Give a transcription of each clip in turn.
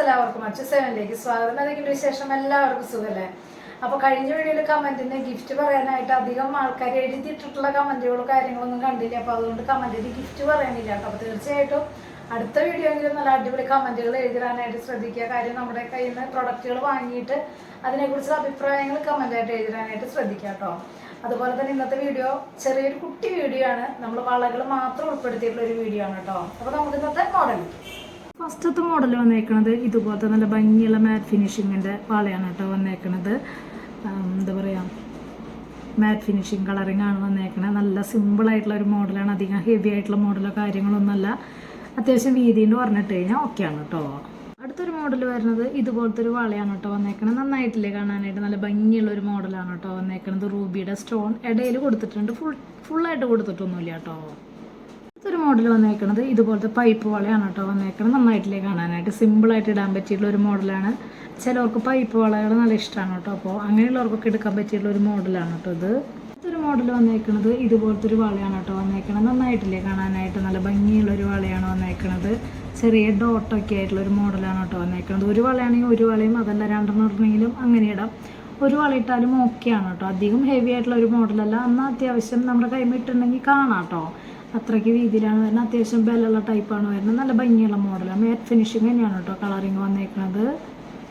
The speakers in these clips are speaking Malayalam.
എല്ലാവർക്കും അച്ചു സെവനിലേക്ക് സ്വാഗതം. അതെങ്കിലും വിശേഷം? എല്ലാവർക്കും സുഖല്ലേ? അപ്പൊ കഴിഞ്ഞ വീഡിയോയിൽ കമന്റിന് ഗിഫ്റ്റ് പറയാനായിട്ട് അധികം ആൾക്കാർ എഴുതിയിട്ടുള്ള കമന്റുകളും കാര്യങ്ങളൊന്നും കണ്ടില്ല. അപ്പൊ അതുകൊണ്ട് കമന്റിന് ഗിഫ്റ്റ് പറയാനില്ല അപ്പൊ തീർച്ചയായിട്ടും അടുത്ത വീഡിയോയെങ്കിലും നല്ല അടിപൊളി കമന്റുകൾ എഴുതാനായിട്ട് ശ്രദ്ധിക്കുക. കാര്യം നമ്മുടെ കയ്യിൽ നിന്ന് പ്രൊഡക്റ്റുകൾ വാങ്ങിയിട്ട് അതിനെക്കുറിച്ചുള്ള അഭിപ്രായങ്ങൾ കമന്റായിട്ട് എഴുതാനായിട്ട് ശ്രദ്ധിക്കുക കേട്ടോ. അതുപോലെ തന്നെ ഇന്നത്തെ വീഡിയോ ചെറിയൊരു കുട്ടി വീഡിയോ ആണ്. നമ്മൾ വളകൾ മാത്രം ഉൾപ്പെടുത്തിയിട്ടുള്ള ഒരു വീഡിയോ ആണ് കേട്ടോ. അപ്പൊ നമുക്ക് ഇന്നത്തെ മോഡൽ ഫസ്റ്റത്തെ മോഡൽ വന്നേക്കണത് ഇതുപോലത്തെ നല്ല ഭംഗിയുള്ള മാറ്റ് ഫിനിഷിങ്ങിന്റെ പാളയാണ് കേട്ടോ വന്നേക്കണത്. എന്താ പറയുക മാറ്റ് ഫിനിഷിങ് കളറിങ് ആണ് വന്നേക്കണത്. നല്ല സിമ്പിൾ ആയിട്ടുള്ള ഒരു മോഡലാണ് അധികം ഹെവി ആയിട്ടുള്ള മോഡലോ കാര്യങ്ങളൊന്നുമല്ല. അത്യാവശ്യം വീതിന്ന് പറഞ്ഞിട്ട് കഴിഞ്ഞാൽ ഓക്കെയാണ് കേട്ടോ. അടുത്തൊരു മോഡൽ വരുന്നത് ഇതുപോലത്തെ ഒരു വളയാണ് കേട്ടോ വന്നേക്കണത്. നന്നായിട്ടില്ലേ കാണാനായിട്ട്? നല്ല ഭംഗിയുള്ള ഒരു മോഡലാണ് കേട്ടോ വന്നേക്കണത്. റൂബിയുടെ സ്റ്റോൺ ഇടയിൽ കൊടുത്തിട്ടുണ്ട്. ഫുൾ ഫുള്ളായിട്ട് കൊടുത്തിട്ടൊന്നുമില്ല കേട്ടോ. ഇതൊരു മോഡൽ വന്നേക്കണത്. ഇതുപോലത്തെ പൈപ്പ് വളയാണ് കേട്ടോ വന്നേക്കണത്. നന്നായിട്ടില്ലേ കാണാനായിട്ട്. സിമ്പിളായിട്ട് ഇടാൻ പറ്റിയിട്ടുള്ള ഒരു മോഡലാണ് ചിലവർക്ക് പൈപ്പ് വളകൾ നല്ല ഇഷ്ടമാണ് കേട്ടോ. അപ്പോൾ അങ്ങനെയുള്ളവർക്കൊക്കെ എടുക്കാൻ പറ്റിയിട്ടുള്ള ഒരു മോഡലാണ് കേട്ടോ ഇത്. ഇതൊരു മോഡൽ വന്നേക്കണത് ഇതുപോലത്തെ ഒരു വളയാണ് കേട്ടോ വന്നേക്കണത്. നന്നായിട്ടില്ലേ കാണാനായിട്ട്? നല്ല ഭംഗിയുള്ള ഒരു വളയാണ് വന്നേക്കണത്. ചെറിയ ഡോട്ടൊക്കെ ആയിട്ടുള്ള ഒരു മോഡലാണ് കേട്ടോ വന്നേക്കണത്. ഒരു വളയാണെങ്കിൽ ഒരു വളയും അതല്ല രണ്ടെണ്ണം ഇടണമെങ്കിലും അങ്ങനെ ഇടാം. ഒരു വളയിട്ടാലും ഓക്കെയാണ് കേട്ടോ. അധികം ഹെവി ആയിട്ടുള്ള ഒരു മോഡലല്ല എന്നാൽ അത്യാവശ്യം നമ്മുടെ കൈമിട്ടുണ്ടെങ്കിൽ കാണാം കേട്ടോ. അത്രയ്ക്ക് വീതിയിലാണ് വരുന്നത്. അത്യാവശ്യം ടൈപ്പ് ടൈപ്പാണ് വരുന്നത്. നല്ല ഭംഗിയുള്ള മോഡലാണ് മേറ്റ് ഫിനിഷിംഗ് തന്നെയാണ് കേട്ടോ കളറിങ് വന്നേക്കുന്നത്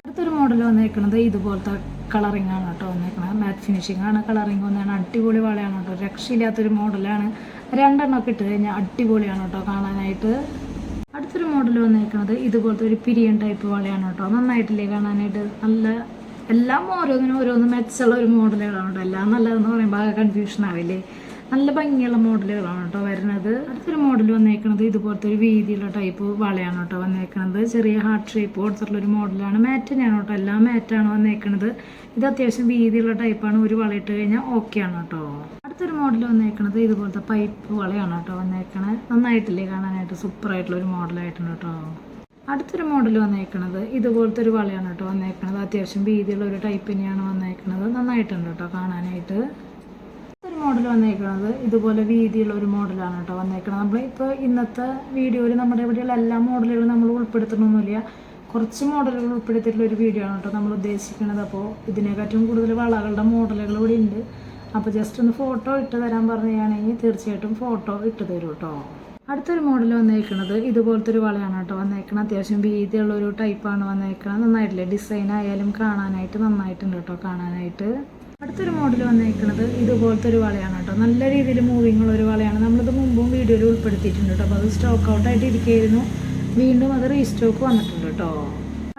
അടുത്തൊരു മോഡൽ വന്നേക്കുന്നത് ഇതുപോലത്തെ കളറിങ് ആണ് കേട്ടോ വന്നേക്കുന്നത് മാറ്റ് ഫിനിഷിംഗ് ആണ്. കളറിങ് വന്നതാണ് അടിപൊളി വളയാണ് കേട്ടോ. രക്ഷയില്ലാത്തൊരു മോഡലാണ് രണ്ടെണ്ണം ഒക്കെ ഇട്ട് കഴിഞ്ഞാൽ അടിപൊളിയാണ് കേട്ടോ കാണാനായിട്ട്. അടുത്തൊരു മോഡൽ വന്നേക്കുന്നത് ഇതുപോലത്തെ ഒരു പിരിയൻ ടൈപ്പ് വളയാണ് കേട്ടോ. നന്നായിട്ടില്ലേ കാണാനായിട്ട്? നല്ല എല്ലാം ഓരോന്നിനും ഓരോന്ന് മെച്ചമുള്ള ഒരു മോഡലുകളാണ് കേട്ടോ. എല്ലാം നല്ലതെന്ന് പറയുമ്പോൾ ആകെ കൺഫ്യൂഷൻ ആവില്ലേ? നല്ല ഭംഗിയുള്ള മോഡലുകളാണ് കേട്ടോ വരുന്നത്. അടുത്തൊരു മോഡൽ വന്നേക്കുന്നത് ഇതുപോലത്തെ ഒരു വീതിയുള്ള ടൈപ്പ് വളയാണ് കേട്ടോ വന്നേക്കുന്നത് ചെറിയ ഹാർട്ട് ഷേപ്പ് കൊടുത്തിട്ടുള്ള ഒരു മോഡലാണ് മാറ്റ് തന്നെയാണ് കേട്ടോ. എല്ലാം മാറ്റാണ് വന്നേക്കുന്നത് ഇത് അത്യാവശ്യം വീതിയുള്ള ടൈപ്പാണ് ഒരു വള ഇട്ട് കഴിഞ്ഞാൽ ആണ് കേട്ടോ. അടുത്തൊരു മോഡൽ വന്നേക്കുന്നത് ഇതുപോലത്തെ പൈപ്പ് വളയാണ് കേട്ടോ വന്നേക്കണത്. നന്നായിട്ടില്ലേ കാണാനായിട്ട്? സൂപ്പറായിട്ടുള്ള ഒരു മോഡലായിട്ടുണ്ട് കേട്ടോ. അടുത്തൊരു മോഡൽ വന്നേക്കുന്നത് ഇതുപോലത്തെ ഒരു വളയാണ് കേട്ടോ വന്നേക്കുന്നത് അത്യാവശ്യം വീതിയുള്ള ഒരു ടൈപ്പ് തന്നെയാണ് വന്നേക്കുന്നത് നന്നായിട്ടുണ്ട് കേട്ടോ കാണാനായിട്ട്. മോഡൽ വന്നേക്കുന്നത് ഇതുപോലെ വീതിയുള്ള ഒരു മോഡലാണ് കേട്ടോ വന്നേക്കുന്നത് നമ്മൾ ഇപ്പോൾ ഇന്നത്തെ വീഡിയോയിൽ നമ്മുടെ ഇവിടെയുള്ള എല്ലാ മോഡലുകളും നമ്മൾ ഉൾപ്പെടുത്തണമെന്നില്ല കുറച്ച് മോഡലുകൾ ഉൾപ്പെടുത്തിയിട്ടുള്ള ഒരു വീഡിയോ ആണ് കേട്ടോ നമ്മൾ ഉദ്ദേശിക്കുന്നത് അപ്പോൾ ഇതിനെക്കാട്ടും കൂടുതൽ വളകളുടെ മോഡലുകൾ ഇവിടെ ഉണ്ട്. അപ്പോൾ ജസ്റ്റ് ഒന്ന് ഫോട്ടോ ഇട്ട് തരാൻ പറയുകയാണെങ്കിൽ തീർച്ചയായിട്ടും ഫോട്ടോ ഇട്ട് തരും കേട്ടോ അടുത്തൊരു മോഡൽ വന്നേക്കുന്നത് ഇതുപോലത്തെ ഒരു വളയാണ് കേട്ടോ വന്നേക്കണം അത്യാവശ്യം വീതിയുള്ള ഒരു ടൈപ്പാണ് വന്നേക്കുന്നത് നന്നായിട്ടില്ലേ? ഡിസൈൻ ആയാലും കാണാനായിട്ട് നന്നായിട്ടുണ്ട് കേട്ടോ കാണാനായിട്ട്. അടുത്തൊരു മോഡൽ വന്നിരിക്കുന്നത് ഇതുപോലത്തെ ഒരു വളയാണ് കേട്ടോ. നല്ല രീതിയിൽ മൂവിങ് ഉള്ള ഒരു വളയാണ്. നമ്മളിത് മുമ്പും വീഡിയോയിൽ ഉൾപ്പെടുത്തിയിട്ടുണ്ട് കേട്ടോ. അപ്പോൾ അത് സ്റ്റോക്ക് ഔട്ട് ആയിട്ട് ഇരിക്കുകയായിരുന്നു വീണ്ടും അത് റീസ്റ്റോക്ക് വന്നിട്ടുണ്ട് കേട്ടോ.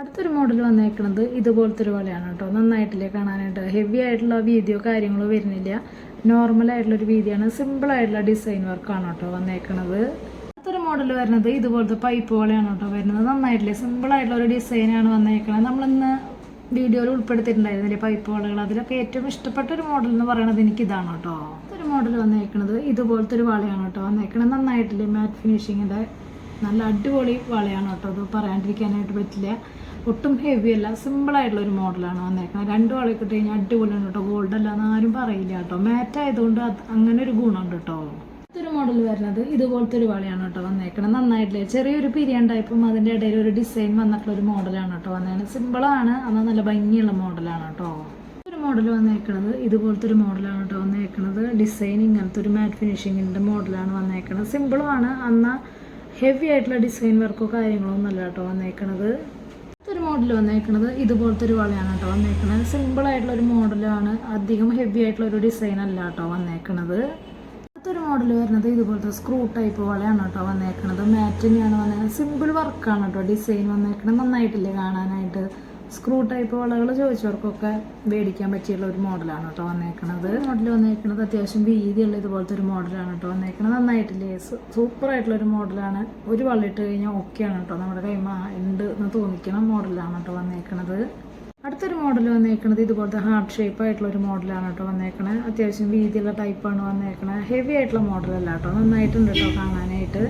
അടുത്തൊരു മോഡൽ വന്നേക്കുന്നത് ഇതുപോലത്തെ ഒരു വളയാണ് കേട്ടോ. നന്നായിട്ടില്ലേ കാണാനായിട്ട്. ഹെവി ആയിട്ടുള്ള വീതിയോ കാര്യങ്ങളോ വരുന്നില്ല. നോർമൽ ആയിട്ടുള്ളൊരു വീതിയാണ്. സിമ്പിൾ ആയിട്ടുള്ള ഡിസൈൻ വർക്കാണ് കേട്ടോ വന്നേക്കുന്നത് അടുത്തൊരു മോഡൽ വരുന്നത് ഇതുപോലത്തെ പൈപ്പ് വളയാണ് കേട്ടോ വരുന്നത്. നന്നായിട്ടില്ലേ? സിമ്പിൾ ആയിട്ടുള്ള ഒരു ഡിസൈനാണ് വന്നേക്കുന്നത് നമ്മളിന്ന് വീഡിയോയിൽ ഉൾപ്പെടുത്തിയിട്ടുണ്ടായിരുന്നില്ലേ? പൈപ്പ് വളകൾ അതിലൊക്കെ ഏറ്റവും ഇഷ്ടപ്പെട്ട ഒരു മോഡൽ എന്ന് പറയുന്നത് എനിക്ക് ഇതാണ് കേട്ടോ. ഒരു മോഡൽ വന്നേക്കണത് ഇതുപോലത്തെ ഒരു വളയാണ് കേട്ടോ. വന്നേക്കണത് നന്നായിട്ടില്ലേ? മാറ്റ് ഫിനിഷിങ്ങിന്റെ നല്ല അടിപൊളി വളയാണ് കേട്ടോ. അത് പറയാണ്ടിരിക്കാനായിട്ട് പറ്റില്ല. ഒട്ടും ഹെവി അല്ല. സിമ്പിൾ ആയിട്ടുള്ള ഒരു മോഡലാണ് വന്നേക്കുന്നത് രണ്ട് വളയൊക്കെ ഇട്ട് കഴിഞ്ഞാൽ അടിപൊളിയാണ് കേട്ടോ. ഗോൾഡ് അല്ല എന്ന് ആരും പറയില്ല കേട്ടോ. മാറ്റ് ആയതുകൊണ്ട് അങ്ങനെ ഒരു ഗുണമുണ്ട് കേട്ടോ. അടുത്തൊരു മോഡൽ വരുന്നത് ഇതുപോലത്തെ ഒരു വളയാണ് കേട്ടോ വന്നേക്കണം നന്നായിട്ടില്ല? ചെറിയൊരു പിരിയൻ ടൈപ്പും അതിന്റെ ഇടയിൽ ഒരു ഡിസൈൻ വന്നിട്ടുള്ള ഒരു മോഡലാണ് കേട്ടോ വന്നേക്കുന്നത് സിമ്പിളാണ് എന്നാൽ നല്ല ഭംഗിയുള്ള മോഡലാണ് കേട്ടോ. ഒരു മോഡൽ വന്നേക്കണത് ഇതുപോലത്തെ ഒരു മോഡലാണ് കേട്ടോ വന്നേക്കണത്. ഡിസൈൻ ഇങ്ങനത്തെ ഒരു മാറ്റ് ഫിനിഷിങ്ങിന്റെ മോഡലാണ് വന്നേക്കണത്. സിമ്പിളുമാണ് എന്നാൽ ഹെവി ആയിട്ടുള്ള ഡിസൈൻ വർക്കോ കാര്യങ്ങളോ ഒന്നല്ല കേട്ടോ വന്നേക്കണത്. ഒരു മോഡൽ വന്നേക്കണത് ഇതുപോലത്തെ ഒരു വളയാണ് കേട്ടോ വന്നേക്കണത്. സിമ്പിളായിട്ടുള്ള ഒരു മോഡലാണ് അധികം ഹെവി ആയിട്ടുള്ള ഒരു ഡിസൈൻ അല്ല കേട്ടോ വന്നേക്കണത്. അടുത്തൊരു മോഡൽ വരുന്നത് ഇതുപോലത്തെ സ്ക്രൂ ടൈപ്പ് പോലെയാണ് കേട്ടോ വന്നേക്കണത്. മാറ്റ് തന്നെയാണ് വന്നേക്കുന്നത് സിമ്പിൾ വർക്കാണ് കേട്ടോ ഡിസൈൻ വന്നേക്കണത്. നന്നായിട്ടില്ലേ കാണാനായിട്ട്? സ്ക്രൂ ടൈപ്പ് വളകൾ ചോദിച്ചവർക്കൊക്കെ മേടിക്കാൻ പറ്റിയുള്ള ഒരു മോഡലാണ് കേട്ടോ വന്നേക്കണത്. മോഡൽ വന്നേക്കണത് അത്യാവശ്യം വീതിയുള്ള ഇതുപോലത്തെ ഒരു മോഡലാണ് കേട്ടോ വന്നേക്കണത്. നന്നായിട്ടില്ലേ? സൂപ്പറായിട്ടുള്ള ഒരു മോഡലാണ് ഒരു വളയിട്ട് കഴിഞ്ഞാൽ ഓക്കെയാണ് കേട്ടോ. നമ്മുടെ കൈമ ഉണ്ട് എന്ന് തോന്നിക്കണം മോഡലാണ് കേട്ടോ വന്നേക്കണത്. അടുത്തൊരു മോഡൽ വന്നേക്കണത് ഇതുപോലത്തെ ഹാർട്ട് ഷേപ്പ് ആയിട്ടുള്ള ഒരു മോഡലാണ് കേട്ടോ വന്നേക്കണത് അത്യാവശ്യം വീതിയുള്ള ടൈപ്പാണ് വന്നേക്കണത് ഹെവി ആയിട്ടുള്ള മോഡലല്ല കേട്ടോ. നന്നായിട്ടുണ്ട് കേട്ടോ കാണാനായിട്ട്.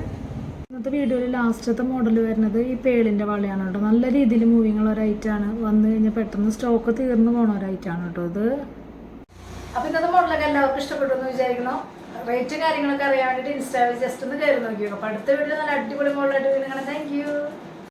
ഇന്നത്തെ വീഡിയോയിൽ ലാസ്റ്റത്തെ മോഡൽ വരുന്നത് ഈ പേളിന്റെ വളയാണ് കേട്ടോ. നല്ല രീതിയിൽ മൂവിങ് ഉള്ള ഒരു ഐറ്റാണ് വന്നു കഴിഞ്ഞാൽ പെട്ടെന്ന് സ്റ്റോക്ക് തീർന്നു പോണ ഒരു ഐറ്റാണ് കേട്ടോ ഇത്. അപ്പൊ ഇന്നത്തെ മോഡലൊക്കെ എല്ലാവർക്കും ഇഷ്ടപ്പെട്ടു എന്ന് റേറ്റും കാര്യങ്ങളൊക്കെ അറിയാൻ വേണ്ടിയിട്ട് ഇൻസ്റ്റാവിൽ ജസ്റ്റ് ഒന്ന് കയറി നോക്കിയോ അപ്പോൾ അടുത്ത വീഡിയോ നല്ല അടിപൊളി മോഡലായിട്ട് വീണ്ടും താങ്ക് യു